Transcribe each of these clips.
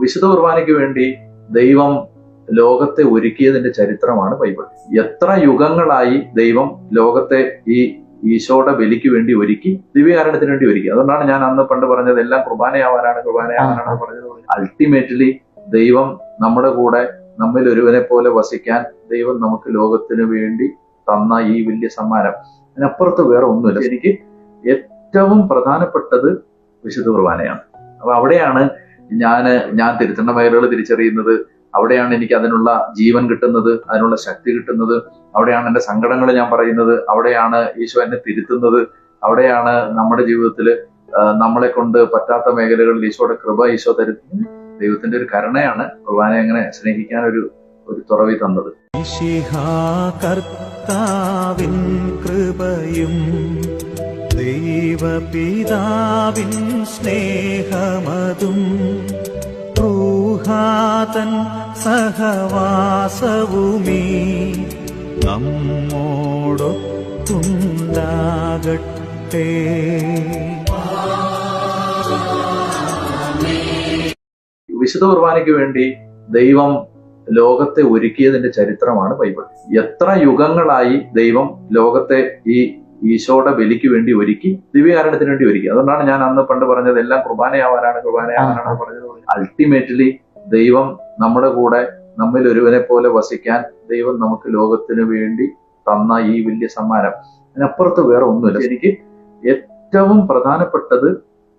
വിശുദ്ധ കുർബാനയ്ക്ക് വേണ്ടി ദൈവം ലോകത്തെ ഒരുക്കിയതിന്റെ ചരിത്രമാണ് ബൈബിൾ. എത്ര യുഗങ്ങളായി ദൈവം ലോകത്തെ ഈ ഈശോയുടെ ബലിക്ക് വേണ്ടി ഒരുക്കി ദിവ്യകാരണത്തിന് വേണ്ടി ഒരുക്കി. അതുകൊണ്ടാണ് ഞാൻ അന്ന് പണ്ട് പറഞ്ഞത് എല്ലാം കുർബാനയാവാനാണ് കുർബാനയാവാനാണ് പറഞ്ഞത്. അൾട്ടിമേറ്റ്ലി ദൈവം നമ്മുടെ കൂടെ നമ്മിൽ ഒരുവനെ പോലെ വസിക്കാൻ ദൈവം നമുക്ക് ലോകത്തിന് വേണ്ടി തന്ന ഈ വലിയ സമ്മാനം. അതിനപ്പുറത്ത് വേറെ ഒന്നുമില്ല. എനിക്ക് ഏറ്റവും പ്രധാനപ്പെട്ടത് വിശുദ്ധ കുർബാനയാണ്. അപ്പൊ അവിടെയാണ് ഞാൻ ഞാൻ തിരുത്തേണ്ട മേഖലകൾ തിരിച്ചറിയുന്നത് അവിടെയാണ് എനിക്ക് അതിനുള്ള ജീവൻ കിട്ടുന്നത് അതിനുള്ള ശക്തി കിട്ടുന്നത് അവിടെയാണ് എന്റെ സങ്കടങ്ങൾ ഞാൻ പറയുന്നത് അവിടെയാണ് ഈശോ എന്നെ തിരുത്തുന്നത് അവിടെയാണ് നമ്മുടെ ജീവിതത്തിൽ നമ്മളെ കൊണ്ട് പറ്റാത്ത മേഖലകളിൽ ഈശോയുടെ കൃപ ഈശോ തരുന്നത്. ദൈവത്തിന്റെ ഒരു കരുണയാണ് കുർബാനെ അങ്ങനെ സ്നേഹിക്കാൻ ഒരു ഒരു തുറവി തന്നത്. കർത്താവിൻ കൃപയും ദൈവപിതാവിൻ സ്നേഹമതും ൂഹാതൻ സഹവാസവുമീ നമ്മോടൊത്തുണ്ടാകട്ടെ. വിശുദ്ധ കുർബാനയ്ക്ക് വേണ്ടി ദൈവം ലോകത്തെ ഒരുക്കിയതിന്റെ ചരിത്രമാണ് ബൈബിൾ. എത്ര യുഗങ്ങളായി ദൈവം ലോകത്തെ ഈ ഈശോയുടെ ബലിക്ക് വേണ്ടി ഒരുക്കി ദിവ്യകാരണത്തിന് വേണ്ടി ഒരുക്കി. അതുകൊണ്ടാണ് ഞാൻ അന്ന് പണ്ട് പറഞ്ഞത് എല്ലാം കുർബാനയാവാനാണ് കുർബാനയാവാനാണ് പറഞ്ഞത്. അൾട്ടിമേറ്റ്ലി ദൈവം നമ്മുടെ കൂടെ നമ്മിൽ ഒരുവനെ പോലെ വസിക്കാൻ ദൈവം നമുക്ക് ലോകത്തിന് വേണ്ടി തന്ന ഈ വലിയ സമ്മാനം. അതിനപ്പുറത്ത് വേറെ ഒന്നുമില്ല. എനിക്ക് ഏറ്റവും പ്രധാനപ്പെട്ടത്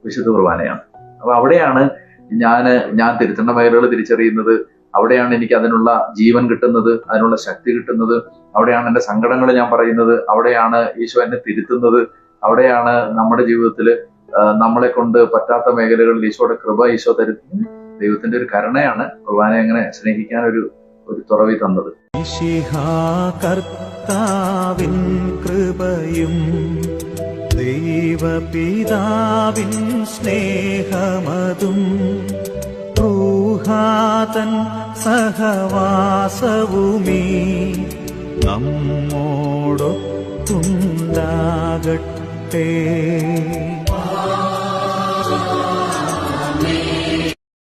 വിശുദ്ധ കുർബാനയാണ്. അപ്പൊ അവിടെയാണ് ഞാൻ ഞാൻ തിരുത്തണ്ട മേഖലകൾ തിരിച്ചറിയുന്നത്. അവിടെയാണ് എനിക്ക് അതിനുള്ള ജീവൻ കിട്ടുന്നത് അതിനുള്ള ശക്തി കിട്ടുന്നത്. അവിടെയാണ് എന്റെ സങ്കടങ്ങൾ ഞാൻ പറയുന്നത്. അവിടെയാണ് ഈശോ എന്നെ തിരുത്തുന്നത്. അവിടെയാണ് നമ്മുടെ ജീവിതത്തിൽ നമ്മളെ കൊണ്ട് പറ്റാത്ത മേഖലകളിൽ ഈശോയുടെ കൃപ ഈശോ തരുന്നത്. ദൈവത്തിന്റെ ഒരു കരുണയാണ് കുർബാനെ അങ്ങനെ സ്നേഹിക്കാൻ ഒരു ഒരു തുറവി തന്നത്. കൃപയും ദൈവപിതാവിൻ സ്നേഹമതും ൂഹാതൻ സഹവാസവുമീ നമ്മോടൊത്തുണ്ടാകട്ടെ.